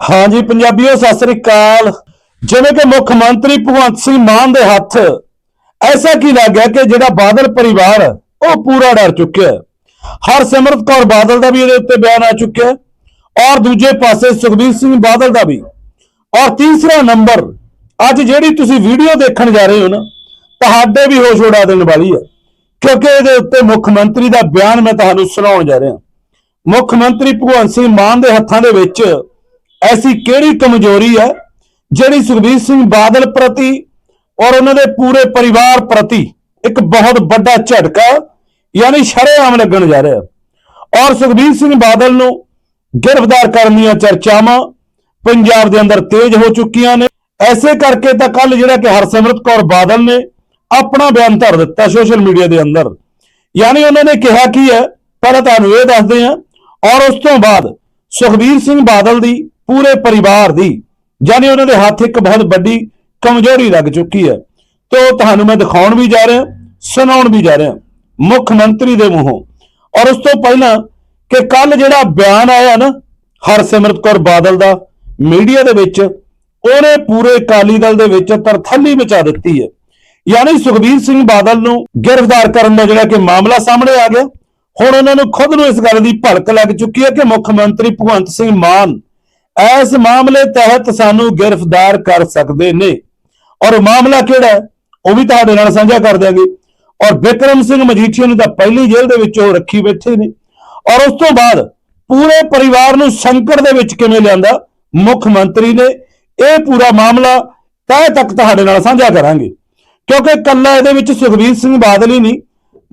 ਹਾਂਜੀ, ਪੰਜਾਬੀਓ, ਸਤਿ ਸ੍ਰੀ ਅਕਾਲ। ਜਿਵੇਂ ਕਿ ਮੁੱਖ ਮੰਤਰੀ ਭਗਵੰਤ ਸਿੰਘ ਮਾਨ ਦੇ ਹੱਥ, ਐਸਾ ਕੀ ਲੱਗ ਗਿਆ ਕਿ ਜਿਹੜਾ ਬਾਦਲ ਪਰਿਵਾਰ, ਉਹ ਪੂਰਾ ਡਰ ਚੁੱਕਿਆ ਹੈ। ਹਰਸਿਮਰਤ ਕੌਰ ਬਾਦਲ ਦਾ ਵੀ ਇਹਦੇ ਉੱਤੇ ਬਿਆਨ ਆ ਚੁੱਕਿਆ ਔਰ ਦੂਜੇ ਪਾਸੇ ਸੁਖਬੀਰ ਸਿੰਘ ਬਾਦਲ ਦਾ ਵੀ। ਔਰ ਤੀਸਰਾ ਨੰਬਰ, ਅੱਜ ਜਿਹੜੀ ਤੁਸੀਂ ਵੀਡੀਓ ਦੇਖਣ ਜਾ ਰਹੇ ਹੋ ਨਾ, ਤੁਹਾਡੇ ਵੀ ਹੋਸ਼ ਉਡਾ ਦੇਣ ਵਾਲੀ ਹੈ। ਕਿਉਂਕਿ ਇਹਦੇ ਉੱਤੇ ਮੁੱਖ ਮੰਤਰੀ ਦਾ ਬਿਆਨ ਮੈਂ ਤੁਹਾਨੂੰ ਸੁਣਾਉਣ ਜਾ ਰਿਹਾ। ਮੁੱਖ ਮੰਤਰੀ ਭਗਵੰਤ ਸਿੰਘ ਮਾਨ ਦੇ ਹੱਥਾਂ ਦੇ ਵਿੱਚ ਐਸੀ ਕਿਹੜੀ ਕਮਜ਼ੋਰੀ ਹੈ ਜਿਹੜੀ ਸੁਖਬੀਰ ਸਿੰਘ ਬਾਦਲ ਪ੍ਰਤੀ ਔਰ ਉਹਨਾਂ ਦੇ ਪੂਰੇ ਪਰਿਵਾਰ ਪ੍ਰਤੀ ਇੱਕ ਬਹੁਤ ਵੱਡਾ ਝਟਕਾ ਯਾਨੀ ਸ਼ਰੇਆਮ ਲੱਗਣ ਜਾ ਰਿਹਾ? ਔਰ ਸੁਖਬੀਰ ਸਿੰਘ ਬਾਦਲ ਨੂੰ ਗ੍ਰਿਫਤਾਰ ਕਰਨ ਦੀਆਂ ਚਰਚਾਵਾਂ ਪੰਜਾਬ ਦੇ ਅੰਦਰ ਤੇਜ਼ ਹੋ ਚੁੱਕੀਆਂ ਨੇ। ਐਸੇ ਕਰਕੇ ਤਾਂ ਕੱਲ ਜਿਹੜਾ ਕਿ ਹਰਸਿਮਰਤ ਕੌਰ ਬਾਦਲ ਨੇ ਆਪਣਾ ਬਿਆਨ ਧਰ ਦਿੱਤਾ ਸੋਸ਼ਲ ਮੀਡੀਆ ਦੇ ਅੰਦਰ। ਯਾਨੀ ਉਹਨਾਂ ਨੇ ਕਿਹਾ ਕੀ ਹੈ? ਪਹਿਲਾਂ ਤੁਹਾਨੂੰ ਇਹ ਦੱਸਦੇ ਹਾਂ। ਔਰ ਉਸ ਤੋਂ ਬਾਅਦ ਸੁਖਬੀਰ ਸਿੰਘ ਬਾਦਲ ਦੀ ਪੂਰੇ ਪਰਿਵਾਰ ਦੀ, ਯਾਨੀ ਉਹਨਾਂ ਦੇ ਹੱਥ ਇੱਕ ਬਹੁਤ ਵੱਡੀ ਕਮਜ਼ੋਰੀ ਲੱਗ ਚੁੱਕੀ ਹੈ। ਤੇ ਉਹ ਤੁਹਾਨੂੰ ਮੈਂ ਦਿਖਾਉਣ ਵੀ ਜਾ ਰਿਹਾ, ਸੁਣਾਉਣ ਵੀ ਜਾ ਰਿਹਾ, ਮੁੱਖ ਮੰਤਰੀ ਦੇ ਮੂੰਹੋਂ। ਔਰ ਉਸ ਤੋਂ ਪਹਿਲਾਂ ਕਿ ਕੱਲ ਜਿਹੜਾ ਬਿਆਨ ਆਇਆ ਨਾ, ਹਰਸਿਮਰਤ ਕੌਰ ਬਾਦਲ ਦਾ, ਮੀਡੀਆ ਦੇ ਵਿੱਚ, ਉਹਨੇ ਪੂਰੇ ਅਕਾਲੀ ਦਲ ਦੇ ਵਿੱਚ ਤਰਥੱਲੀ ਮਚਾ ਦਿੱਤੀ ਹੈ। ਯਾਨੀ ਸੁਖਬੀਰ ਸਿੰਘ ਬਾਦਲ ਨੂੰ ਗ੍ਰਿਫਤਾਰ ਕਰਨ ਦਾ ਜਿਹੜਾ ਕਿ ਮਾਮਲਾ ਸਾਹਮਣੇ ਆ ਗਿਆ। ਹੁਣ ਉਹਨਾਂ ਨੂੰ ਖੁਦ ਨੂੰ ਇਸ ਗੱਲ ਦੀ ਭੜਕ ਲੱਗ ਚੁੱਕੀ ਹੈ ਕਿ ਮੁੱਖ ਮੰਤਰੀ ਭਗਵੰਤ ਸਿੰਘ ਮਾਨ ਇਸ ਮਾਮਲੇ ਤਹਿਤ ਸਾਨੂੰ ਗ੍ਰਿਫਤਾਰ ਕਰ ਸਕਦੇ ਨੇ। ਔਰ ਮਾਮਲਾ ਕਿਹੜਾ ਹੈ? ਉਹ ਵੀ ਤੁਹਾਡੇ ਨਾਲ ਸਾਂਝਾ ਕਰ ਦਿਆਂਗੇ। ਔਰ ਵਿਕਰਮ ਸਿੰਘ ਮਜੀਠੀਆ ਨੂੰ ਤਾਂ ਪਹਿਲੀ ਜੇਲ੍ਹ ਦੇ ਵਿੱਚ ਉਹ ਰੱਖੀ ਬੈਠੇ ਨੇ। ਔਰ ਉਸ ਤੋਂ ਬਾਅਦ ਪੂਰੇ ਪਰਿਵਾਰ ਨੂੰ ਸੰਕਟ ਦੇ ਵਿੱਚ ਕਿਵੇਂ ਲਿਆਂਦਾ? ਮੁੱਖ ਮੰਤਰੀ ਨੇ ਇਹ ਪੂਰਾ ਮਾਮਲਾ ਤਹਿ ਤੱਕ ਤੁਹਾਡੇ ਨਾਲ ਸਾਂਝਾ ਕਰਾਂਗੇ। ਕਿਉਂਕਿ ਕੱਲਾ ਇਹਦੇ ਵਿੱਚ ਸੁਖਬੀਰ ਸਿੰਘ ਬਾਦਲ ਹੀ ਨਹੀਂ,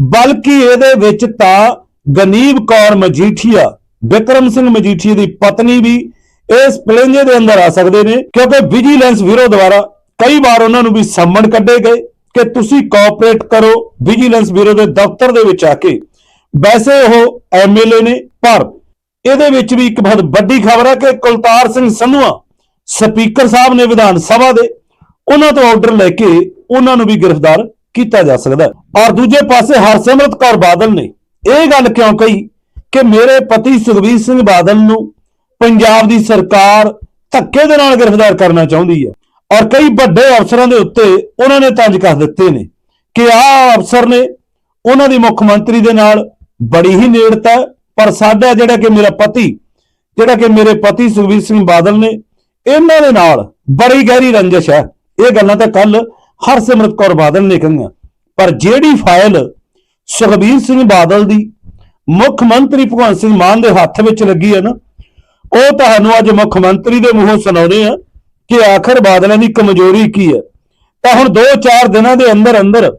ਬਲਕਿ ਇਹਦੇ ਵਿੱਚ ਤਾਂ ਗਨੀਬ ਕੌਰ ਮਜੀਠੀਆ, ਵਿਕਰਮ ਸਿੰਘ ਮਜੀਠੀਆ ਦੀ ਪਤਨੀ ਵੀ ਇਸ ਪਲੇਂਜੇ ਦੇ ਅੰਦਰ ਆ ਸਕਦੇ ਨੇ, ਕਿਉਂਕਿ ਵਿਜੀਲੈਂਸ ਬਿਊਰੋ ਦੁਆਰਾ ਕਈ ਵਾਰ ਉਹਨਾਂ ਨੂੰ ਵੀ ਸੰਮਣ ਕੱਢੇ ਗਏ ਕਿ ਤੁਸੀਂ ਕੋਆਪਰੇਟ ਕਰੋ ਵਿਜੀਲੈਂਸ ਬਿਊਰੋ ਦੇ ਦਫ਼ਤਰ ਦੇ ਵਿੱਚ ਆ ਕੇ। ਵੈਸੇ ਉਹ ਐਮਐਲਏ ਨੇ, ਪਰ ਇਹਦੇ ਵਿੱਚ ਵੀ ਇੱਕ ਬਹੁਤ ਵੱਡੀ ਖਬਰ ਹੈ ਕਿ ਕੁਲਤਾਰ ਸਿੰਘ ਸੰਧਵਾ ਸਪੀਕਰ ਸਾਹਿਬ ਨੇ ਵਿਧਾਨ ਸਭਾ ਦੇ, ਉਹਨਾਂ ਤੋਂ ਆਰਡਰ ਲੈ ਕੇ ਉਹਨਾਂ ਨੂੰ ਵੀ ਗ੍ਰਿਫਤਾਰ ਕੀਤਾ ਜਾ ਸਕਦਾ ਔਰ ਦੂਜੇ ਪਾਸੇ ਹਰਸਿਮਰਤ ਕੌਰ ਬਾਦਲ ਨੇ ਇਹ ਗੱਲ ਕਿਉਂ ਕਹੀ ਕਿ ਮੇਰੇ ਪਤੀ ਸੁਖਬੀਰ ਸਿੰਘ ਬਾਦਲ ਨੂੰ ਪੰਜਾਬ ਦੀ ਸਰਕਾਰ ਧੱਕੇ ਦੇ ਨਾਲ ਗ੍ਰਿਫਤਾਰ ਕਰਨਾ ਚਾਹੁੰਦੀ ਹੈ। ਔਰ ਕਈ ਵੱਡੇ ਅਫਸਰਾਂ ਦੇ ਉੱਤੇ ਉਹਨਾਂ ਨੇ ਤੰਜ ਕੱਸ ਦਿੱਤੇ ਨੇ ਕਿ ਆਹ ਅਫਸਰ ਨੇ ਉਹਨਾਂ ਦੀ ਮੁੱਖ ਮੰਤਰੀ ਦੇ ਨਾਲ ਬੜੀ ਹੀ ਨੇੜਤਾ ਹੈ, ਪਰ ਸਾਡਾ ਜਿਹੜਾ ਕਿ ਮੇਰਾ ਪਤੀ ਜਿਹੜਾ ਕਿ ਮੇਰੇ ਪਤੀ ਸੁਖਬੀਰ ਸਿੰਘ ਬਾਦਲ ਨੇ ਇਹਨਾਂ ਦੇ ਨਾਲ ਬੜੀ ਗਹਿਰੀ ਰੰਜਿਸ਼ ਹੈ। ਇਹ ਗੱਲਾਂ ਤਾਂ ਕੱਲ ਹਰਸਿਮਰਤ ਕੌਰ ਬਾਦਲ ਨੇ ਕਹੀਆਂ। ਪਰ ਜਿਹੜੀ ਫਾਈਲ ਸੁਖਬੀਰ ਸਿੰਘ ਬਾਦਲ ਦੀ ਮੁੱਖ ਮੰਤਰੀ ਭਗਵੰਤ ਸਿੰਘ ਮਾਨ ਦੇ ਹੱਥ ਵਿੱਚ ਲੱਗੀ ਹੈ ਨਾ ਉਹ ਤੁਹਾਨੂੰ ਅੱਜ ਮੁੱਖ ਮੰਤਰੀ ਦੇ ਮੂੰਹੋਂ ਸੁਣਾਉਣੇ ਆ ਕਿ ਆਖਰ ਬਾਦਲਾਂ ਦੀ ਕਮਜ਼ੋਰੀ ਕੀ ਹੈ। ਤਾਂ ਹੁਣ 2-4 ਦਿਨਾਂ ਦੇ ਅੰਦਰ ਅੰਦਰ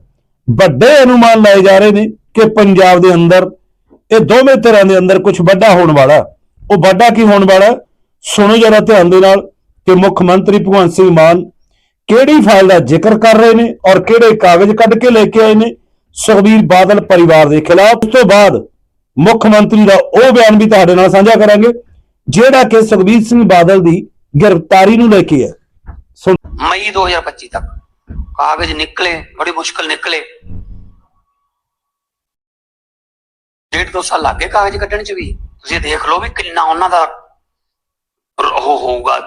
ਵੱਡੇ ਅਨੁਮਾਨ ਲਾਏ ਜਾ ਰਹੇ ਨੇ ਕਿ ਪੰਜਾਬ ਦੇ ਅੰਦਰ, ਇਹ ਦੋਵੇਂ ਤਰ੍ਹਾਂ ਦੇ ਅੰਦਰ ਕੁਝ ਵੱਡਾ ਹੋਣ ਵਾਲਾ। ਉਹ ਵੱਡਾ ਕੀ ਹੋਣ ਵਾਲਾ? ਸੁਣੋ ਜਰਾ ਧਿਆਨ ਦੇ ਨਾਲ ਕਿ ਮੁੱਖ ਮੰਤਰੀ ਭਗਵੰਤ ਸਿੰਘ ਮਾਨ ਕਿਹੜੀ ਫਾਈਲ ਦਾ ਜ਼ਿਕਰ ਕਰ ਰਹੇ ਨੇ ਔਰ ਕਿਹੜੇ ਕਾਗਜ਼ ਕੱਢ ਕੇ ਲੈ ਕੇ ਆਏ ਨੇ ਸੁਖਬੀਰ ਬਾਦਲ ਪਰਿਵਾਰ ਦੇ ਖਿਲਾਫ। ਉਸ ਤੋਂ ਬਾਅਦ ਮੁੱਖ ਮੰਤਰੀ ਦਾ ਉਹ ਬਿਆਨ ਵੀ ਤੁਹਾਡੇ ਨਾਲ ਸਾਂਝਾ ਕਰਾਂਗੇ। ਜਿਹੜਾ ਕਿ ਸੁਖਬੀਰ ਸਿੰਘ ਬਾਦਲ ਦੀ ਗ੍ਰਿਫਤਾਰੀ ਨੂੰ ਲੈ ਕੇ ਹੈ। ਮਈ 2025 ਤੱਕ ਕਾਗਜ਼ ਨਿਕਲੇ, ਬੜੀ ਮੁਸ਼ਕਲ ਨਿਕਲੇ। ਡੇਢ ਦੋ ਸਾਲ ਲੱਗੇ ਕਾਗਜ਼ ਕੱਢਣ ਚ ਵੀ। ਤੁਸੀਂ ਦੇਖ ਲਓ ਵੀ ਕਿੰਨਾ ਉਹਨਾਂ ਦਾ ਉਹ ਹੋਊਗਾ,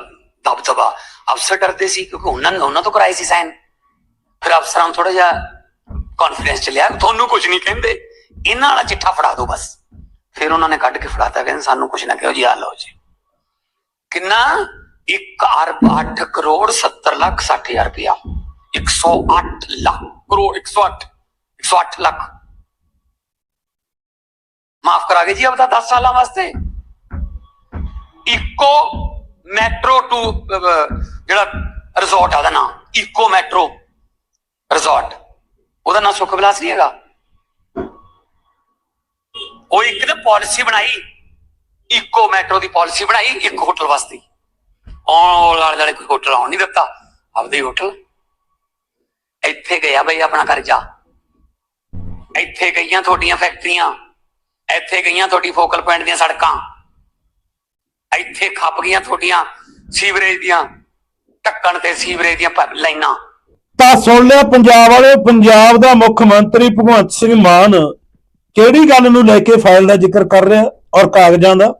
ਦਬਦਬਾ। ਅਫਸਰ ਡਰਦੇ ਸੀ ਕਿਉਂਕਿ ਉਹਨਾਂ ਨੇ ਉਹਨਾਂ ਤੋਂ ਕਰਾਈ ਸੀ ਸਾਈਨ। ਫਿਰ ਅਫਸਰਾਂ ਨੂੰ ਥੋੜਾ ਜਿਹਾ ਕੌਨਫੀਡੈਂਸ ਚ ਲਿਆ, ਤੁਹਾਨੂੰ ਕੁਝ ਨਹੀਂ ਕਹਿੰਦੇ। ਇਹਨਾਂ ਨਾਲ ਚਿੱਠਾ ਫੜਾ ਦਿਓ ਬਸ। ਫਿਰ ਉਹਨਾਂ ਨੇ ਕੱਢ ਕੇ ਫੜਾਤਾ, ਕਹਿੰਦੇ ਸਾਨੂੰ ਕੁਝ ਨਾ ਕਿਹੋ ਜੀ ਆ ਲਓ ਜੀ। ਕਿੰਨਾ? 1 ਅਰਬ 8 ਕਰੋੜ 70 ਲੱਖ 60 ਹਜ਼ਾਰ ਰੁਪਇਆ। 108 ਲੱਖ ਕਰੋੜ 108 108 ਲੱਖ। ਮਾਫ ਕਰਾ ਕੇ ਜੀ ਆਪਦਾ 10 ਸਾਲਾਂ ਵਾਸਤੇ। ਇਕੋ ਮੈਟਰੋ ਟੂ ਜਿਹੜਾ ਰਿਜ਼ੋਰਟ ਆ ਦਾ ਨਾਮ ਇਕੋ ਮੈਟਰੋ ਰਿਜ਼ੋਰਟ। ਉਹਦਾ ਨਾਮ ਸੁਖ ਵਿਲਾਸ ਨਹੀਂ ਹੈਗਾ? ਉਹ ਇੱਕ ਨੇ ਪਾਲਿਸੀ ਬਣਾਈ, ਇਕੋ ਮੈਟਰੋ ਦੀ ਪਾਲਿਸੀ ਬਣਾਈ, ਇੱਕ ਹੋਟਲ ਵਾਸਤੇ। ਆਉਣ ਵਾਲੇ ਵਾਲੇ ਕੋਈ ਹੋਟਲ ਆਉਣ ਨਹੀਂ ਦਿੱਤਾ, ਆਪਦੇ ਹੋਟਲ। ਇੱਥੇ ਗਿਆ ਬਈ ਆਪਣਾ ਕਰਜ਼ਾ। ਇੱਥੇ ਗਈਆਂ ਤੁਹਾਡੀਆਂ ਫੈਕਟਰੀਆਂ, ਇੱਥੇ ਗਈਆਂ ਤੁਹਾਡੀ ਫੋਕਲ ਪੁਆਇੰਟ ਦੀਆਂ ਸੜਕਾਂ। ਇੱਥੇ ਖੱਪ ਗਈਆਂ ਤੁਹਾਡੀਆਂ ਸੀਵਰੇਜ ਦੀਆਂ, ਢੱਕਣ ਤੇ ਸੀਵਰੇਜ ਦੀਆਂ ਲਾਈਨਾਂ। ਤਾਂ ਸੁਣ ਲਿਆ, ਪੰਜਾਬ ਵਾਲੇ ਪੰਜਾਬ ਦਾ ਮੁੱਖ ਮੰਤਰੀ ਭਗਵੰਤ ਸਿੰਘ ਮਾਨ ਕਿਹੜੀ ਗੱਲ ਨੂੰ ਲੈ ਕੇ ਫਾਈਲ ਦਾ ਜ਼ਿਕਰ ਕਰ ਰਿਹਾ ਔਰ ਕਾਗਜ਼ਾਂ ਦਾ?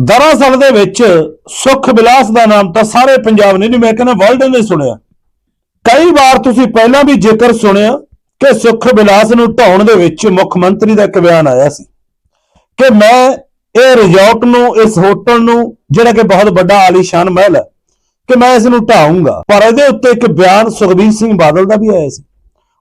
ਦਰਅਸਲ ਦੇ ਵਿੱਚ ਸੁਖ ਵਿਲਾਸ ਦਾ ਨਾਮ ਤਾਂ ਸਾਰੇ ਪੰਜਾਬ ਨੇ ਨਹੀਂ ਮੈਂ ਕਹਿੰਦਾ ਵਰਲਡ ਨੇ ਸੁਣਿਆ। ਕਈ ਵਾਰ ਤੁਸੀਂ ਪਹਿਲਾਂ ਵੀ ਜ਼ਿਕਰ ਸੁਣਿਆ ਕਿ ਸੁਖ ਵਿਲਾਸ ਨੂੰ ਢਾਉਣ ਦੇ ਵਿੱਚ ਮੁੱਖ ਮੰਤਰੀ ਦਾ ਇੱਕ ਬਿਆਨ ਆਇਆ ਸੀ ਕਿ ਮੈਂ ਇਹ ਰਿਜ਼ੋਰਟ ਨੂੰ, ਇਸ ਹੋਟਲ ਨੂੰ, ਜਿਹੜਾ ਕਿ ਬਹੁਤ ਵੱਡਾ ਆਲੀਸ਼ਾਨ ਮਹਿਲ ਹੈ, ਕਿ ਮੈਂ ਇਸ ਨੂੰ ਢਾਊਂਗਾ। ਪਰ ਇਹਦੇ ਉੱਤੇ ਇੱਕ ਬਿਆਨ ਸੁਖਬੀਰ ਸਿੰਘ ਬਾਦਲ ਦਾ ਵੀ ਆਇਆ ਸੀ।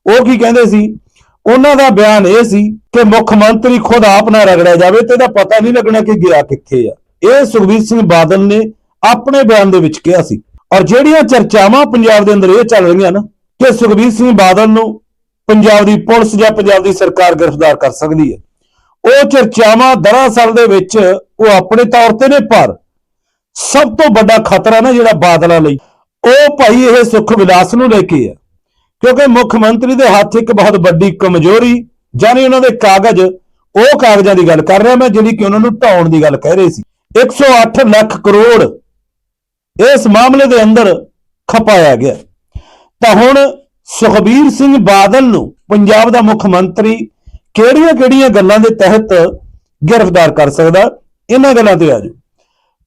ਉਹ ਕੀ ਕਹਿੰਦੇ ਸੀ? ਉਹਨਾਂ ਦਾ ਬਿਆਨ ਇਹ ਸੀ ਕਿ ਮੁੱਖ ਮੰਤਰੀ ਖੁਦ ਆਪ ਨਾ ਰਗੜਿਆ ਜਾਵੇ ਤੇ ਇਹਦਾ ਪਤਾ ਨਹੀਂ ਲੱਗਣਾ ਕਿ ਗਿਆ ਕਿੱਥੇ ਆ। ਇਹ ਸੁਖਬੀਰ ਸਿੰਘ ਬਾਦਲ ਨੇ ਆਪਣੇ ਬਿਆਨ ਦੇ ਵਿੱਚ ਕਿਹਾ ਸੀ। ਔਰ ਜਿਹੜੀਆਂ ਚਰਚਾਵਾਂ ਪੰਜਾਬ ਦੇ ਅੰਦਰ ਇਹ ਚੱਲ ਰਹੀਆਂ ਨਾ, ਕਿ ਸੁਖਬੀਰ ਸਿੰਘ ਬਾਦਲ ਨੂੰ ਪੰਜਾਬ ਦੀ ਪੁਲਿਸ ਜਾਂ ਪੰਜਾਬ ਦੀ ਸਰਕਾਰ ਗ੍ਰਿਫਤਾਰ ਕਰ ਸਕਦੀ ਹੈ। ਉਹ ਚਰਚਾਵਾਂ ਦਰਅਸਲ ਦੇ ਵਿੱਚ ਉਹ ਆਪਣੇ ਤੌਰ ਤੇ ਨੇ, ਪਰ ਸਭ ਤੋਂ ਵੱਡਾ ਖਤਰਾ ਨਾ ਜਿਹੜਾ ਬਾਦਲਾਂ ਲਈ, ਉਹ ਭਾਈ ਇਹ ਸੁੱਖ ਵਿਲਾਸ ਨੂੰ ਲੈ ਕੇ ਆ। ਕਿਉਂਕਿ ਮੁੱਖ ਮੰਤਰੀ ਦੇ ਹੱਥ ਇੱਕ ਬਹੁਤ ਵੱਡੀ ਕਮਜ਼ੋਰੀ ਜਾਨੀ ਉਹਨਾਂ ਦੇ ਕਾਗਜ਼, ਉਹ ਕਾਗਜ਼ਾਂ ਦੀ ਗੱਲ ਕਰ ਰਿਹਾ ਮੈਂ, ਜਿਹੜੀ ਕਿ ਉਹਨਾਂ ਨੂੰ ਢਾਉਣ ਦੀ ਗੱਲ ਕਹਿ ਰਹੇ ਸੀ। 108 ਲੱਖ ਕਰੋੜ ਇਸ ਮਾਮਲੇ ਦੇ ਅੰਦਰ ਖਪਾਇਆ ਗਿਆ। ਤਾਂ ਹੁਣ ਸੁਖਬੀਰ ਸਿੰਘ ਬਾਦਲ ਨੂੰ ਪੰਜਾਬ ਦਾ ਮੁੱਖ ਮੰਤਰੀ ਕਿਹੜੀਆਂ-ਕਿਹੜੀਆਂ ਗੱਲਾਂ ਦੇ ਤਹਿਤ ਗ੍ਰਿਫਤਾਰ ਕਰ ਸਕਦਾ? ਇਹਨਾਂ ਗੱਲਾਂ ਤੇ ਆਜੋ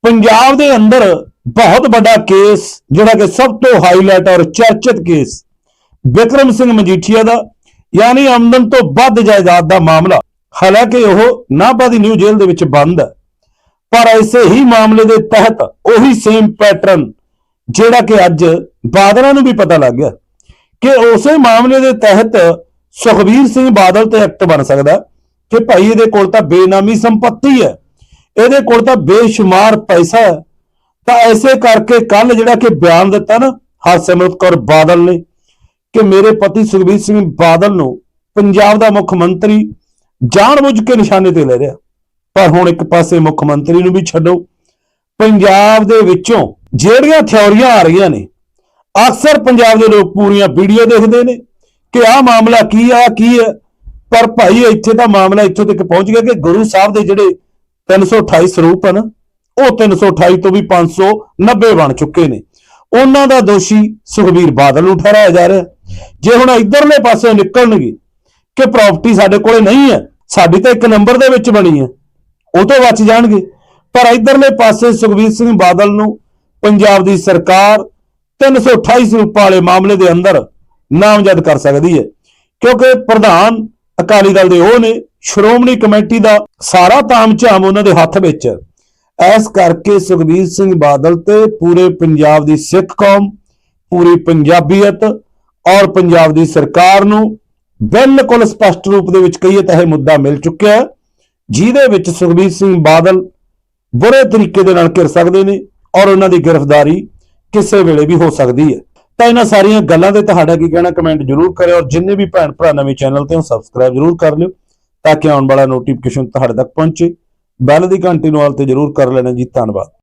ਪੰਜਾਬ ਦੇ ਅੰਦਰ ਬਹੁਤ ਵੱਡਾ ਕੇਸ, ਜਿਹੜਾ ਕਿ ਸਭ ਤੋਂ ਹਾਈਲਾਈਟ ਔਰ ਚਰਚਿਤ ਕੇਸ ਵਿਕਰਮ ਸਿੰਘ ਮਜੀਠੀਆ ਦਾ ਯਾਨੀ ਆਮਦਨ ਤੋਂ ਵੱਧ ਜਾਇਦਾਦ ਦਾ ਮਾਮਲਾ। ਹਾਲਾਂਕਿ ਉਹ ਨਾਭਾ ਦੀ ਨਿਊ ਜੇਲ੍ਹ ਦੇ ਵਿੱਚ ਬੰਦ ਹੈ। ਪਰ ਐਸੇ ਹੀ ਮਾਮਲੇ ਦੇ ਤਹਿਤ ਉਹੀ ਸੇਮ ਪੈਟਰਨ ਜਿਹੜਾ ਕਿ ਅੱਜ ਬਾਦਲਾਂ ਨੂੰ ਵੀ ਪਤਾ ਲੱਗ ਗਿਆ ਕਿ ਉਸੇ ਮਾਮਲੇ ਦੇ ਤਹਿਤ ਸੁਖਬੀਰ ਸਿੰਘ ਬਾਦਲ ਤੇ ਐਕਟ ਬਣ ਸਕਦਾ ਕਿ ਭਾਈ ਇਹਦੇ ਕੋਲ ਤਾਂ ਬੇਨਾਮੀ ਸੰਪਤੀ ਹੈ, ਇਹਦੇ ਕੋਲ ਤਾਂ ਬੇਸ਼ੁਮਾਰ ਪੈਸਾ ਹੈ। ਤਾਂ ਐਸੇ ਕਰਕੇ ਕੱਲ ਜਿਹੜਾ ਕਿ ਬਿਆਨ ਦਿੱਤਾ ਨਾ ਹਰਸਿਮਰਤ ਕੌਰ ਬਾਦਲ ਨੇ ਕਿ ਮੇਰੇ ਪਤੀ ਸੁਖਬੀਰ ਸਿੰਘ ਬਾਦਲ ਨੂੰ ਪੰਜਾਬ ਦਾ ਮੁੱਖ ਮੰਤਰੀ ਜਾਣਬੁੱਝ ਕੇ ਨਿਸ਼ਾਨੇ ਤੇ ਲੈ ਰਿਹਾ। ਪਰ ਹੁਣ ਇੱਕ ਪਾਸੇ ਮੁੱਖ ਮੰਤਰੀ ਨੂੰ ਵੀ ਛੱਡੋ। ਪੰਜਾਬ ਦੇ ਵਿੱਚੋਂ ਜਿਹੜੀਆਂ ਥਿਉਰੀਆਂ ਆ ਰਹੀਆਂ ਨੇ, ਅਕਸਰ ਪੰਜਾਬ ਦੇ ਲੋਕ ਪੂਰੀਆਂ ਵੀਡੀਓ ਦੇਖਦੇ ਨੇ ਕਿ ਆਹ ਮਾਮਲਾ ਕੀ ਆ ਕੀ ਹੈ। ਪਰ ਭਾਈ, ਇੱਥੇ ਤਾਂ ਮਾਮਲਾ ਇੱਥੋਂ ਤੱਕ ਪਹੁੰਚ ਗਿਆ ਕਿ ਗੁਰੂ ਸਾਹਿਬ ਦੇ ਜਿਹੜੇ 328 ਸਰੂਪ ਹਨ, ਉਹ 328 ਤੋਂ ਵੀ 590 ਬਣ ਚੁੱਕੇ ਨੇ। ਉਹਨਾਂ ਦਾ ਦੋਸ਼ੀ ਸੁਖਬੀਰ ਬਾਦਲ ਨੂੰ ਠਹਿਰਾਇਆ ਜਾ ਰਿਹਾ। ਜੇ ਹੁਣ ਇਧਰਲੇ ਪਾਸੇ ਨਿਕਲਣਗੇ ਕਿ ਪ੍ਰਾਪਰਟੀ ਸਾਡੇ ਕੋਲੇ ਨਹੀਂ ਹੈ, ਸਾਡੀ ਤਾਂ ਇੱਕ ਨੰਬਰ ਦੇ ਵਿੱਚ ਬਣੀ ਹੈ, ਉਹ ਤੋਂ ਬਚ ਜਾਣਗੇ। ਪਰ ਇਧਰਲੇ ਪਾਸੇ ਸੁਖਬੀਰ ਸਿੰਘ ਬਾਦਲ ਨੂੰ ਪੰਜਾਬ ਦੀ ਸਰਕਾਰ 328 ਸਰੂਪਾਂ ਵਾਲੇ ਮਾਮਲੇ ਦੇ ਅੰਦਰ ਨਾਮਜ਼ਦ ਕਰ ਸਕਦੀ ਹੈ। ਕਿਉਂਕਿ ਪ੍ਰਧਾਨ ਅਕਾਲੀ ਦਲ ਦੇ ਉਹ ਨੇ, ਸ਼੍ਰੋਮਣੀ ਕਮੇਟੀ ਦਾ ਸਾਰਾ ਤਾਮਝਾਮ ਉਹਨਾਂ ਦੇ ਹੱਥ ਵਿੱਚ ਹੈ। ਐਸ ਕਰਕੇ ਸੁਖਬੀਰ ਸਿੰਘ ਬਾਦਲ ਤੇ ਪੂਰੇ ਪੰਜਾਬ ਦੀ ਸਿੱਖ ਕੌਮ, ਪੂਰੀ ਪੰਜਾਬੀਅਤ ਔਰ ਪੰਜਾਬ ਦੀ ਸਰਕਾਰ ਨੂੰ ਬਿਲਕੁਲ ਸਪਸ਼ਟ ਰੂਪ ਦੇ ਵਿੱਚ ਕਹੀਏ ਤਾਂ ਇਹ ਮੁੱਦਾ ਮਿਲ ਚੁੱਕਿਆ ਹੈ, ਜਿਹਦੇ ਵਿੱਚ ਸੁਖਬੀਰ ਸਿੰਘ ਬਾਦਲ ਬੁਰੇ ਤਰੀਕੇ ਦੇ ਨਾਲ ਘਿਰ ਸਕਦੇ ਨੇ ਔਰ ਉਹਨਾਂ ਦੀ ਗ੍ਰਿਫਤਾਰੀ ਕਿਸੇ ਵੇਲੇ ਵੀ ਹੋ ਸਕਦੀ ਹੈ। ਤਾਂ ਇਹਨਾਂ ਸਾਰੀਆਂ ਗੱਲਾਂ 'ਤੇ ਤੁਹਾਡਾ ਕੀ ਕਹਿਣਾ, ਕਮੈਂਟ ਜਰੂਰ ਕਰਿਓ ਔਰ ਜਿੰਨੇ ਵੀ ਭੈਣ ਭਰਾ ਨਵੇਂ ਚੈਨਲ ਤੇ ਹੋ, ਸਬਸਕ੍ਰਾਈਬ ਜਰੂਰ ਕਰ ਲਿਓ ਤਾਂ ਕਿ ਆਉਣ ਵਾਲਾ ਨੋਟੀਫਿਕੇਸ਼ਨ ਤੁਹਾਡੇ ਤੱਕ ਪਹੁੰਚੇ। ਬੈਲ ਦੀ ਘੰਟੀ ਨੂੰ ਆਲ ਤੇ ਜਰੂਰ ਕਰ ਲੈਣਾ ਜੀ, ਧੰਨਵਾਦ।